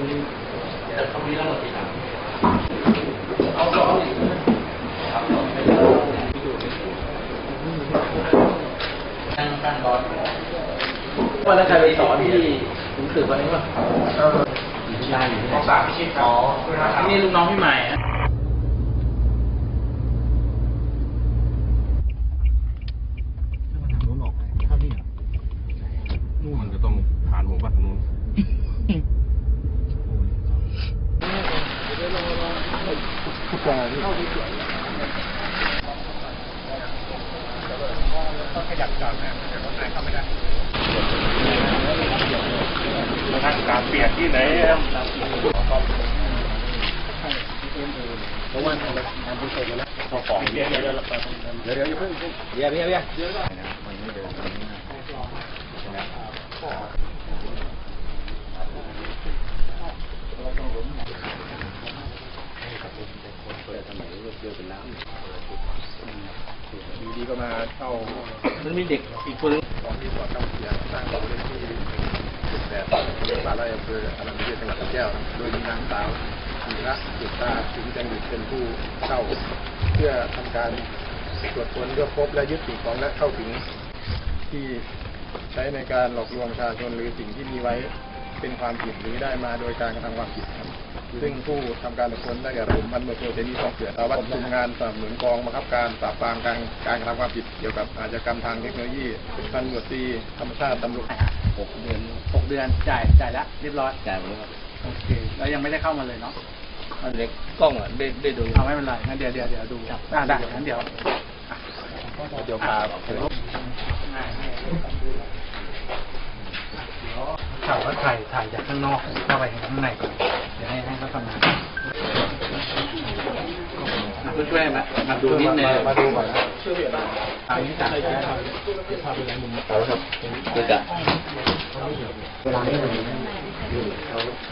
แต่เขามีแล้วหมดทีหลังเอาสองอีกครับตั้งตั้งรอวันแล้วใครไปสอนที่ถึงสืบวันนี้ป่ะใช่ของสามพิชิตอ๋อนี่ลูกน้องพี่ใหม่ฮะนู่นมันจะต้องผ่านหมู่บ้านนู้น นทางการเปลี่ยนที่ไหนเพราะว่าทำเป็นเสร็จแล้วพอของเยอะๆแล้วเดี๋ยวเดี๋ยวอย่าเพิ่งเดี๋ยวเดี๋ยวเดี๋ยว อยู่ดีก็มาเช่ามันมีเด็กอีกคนนึงของที่ก่อตั้งเสียสร้างของเล่นที่แปดป่าไร่อำเภออรัญญประเทศจังหวัดแก้ว โดยมีนางสาวศิระสุตาถึงจันทร์เป็นผู้เช่าเพื่อทำการตรวจค้นเพื่อพบและยึดสิ่งของและเข้าถึงที่ใช้ในการหลอกลวงประชาชนหรือสิ่งที่มีไว้ เป็นความผิดหรือได้มาโดยการกระทำความผิดครับ ซึ่งผู้ทำการตรวจค้นได้แก่ผมพันตำรวจโทเจนีทองเสือสารวัตรคุมงานสนับสนุนกองบังคับการปราบปรามการการกระทำความผิดเกี่ยวกับอาชญากรรมทางเทคโนโลยีพันตำรวจตรีธรรมชาติตำรวจหกเดือนหกเดือนจ่ายจ่ายแล้วเรียบร้อยจ่ายหมดแล้วครับโอเคแล้วยังไม่ได้เข้ามาเลยเนาะมันเล็กกล้องอะได้ได้ดูเอาไม่เป็นไรงั้นเดี๋ยวเดี๋ยวเดี๋ยวดูอ่าได้งั้นเดี๋ยวเดี๋ยวพาข่าว ว่าถ่ายถ่ายจากข้างนอกเข้าไปข้างในก่อนเดี๋ยวให้ให้เขาทำงานผู้ช่วยมามาดูนิดนึงมาดูก่อนนะอันนี้จ่ายได้ครับเอาละครับคือจะเวลาไม่ถึงขอ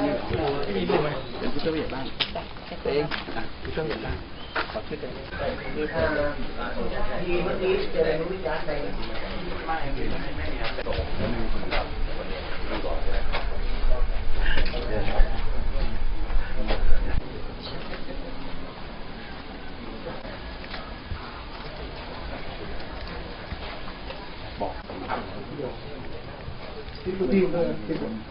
ชื่อหน่อยมีดูไหมเป็นผู้ช่วยผู้ใหญ่บ้านเองอะผู้ช่วยผู้ใหญ่บ้านขอชื่อกันคือถ้าทีวันนี้จะได้รู้วิจารณ์ในไม่ไม่ไม่ครับมีผู้เสีย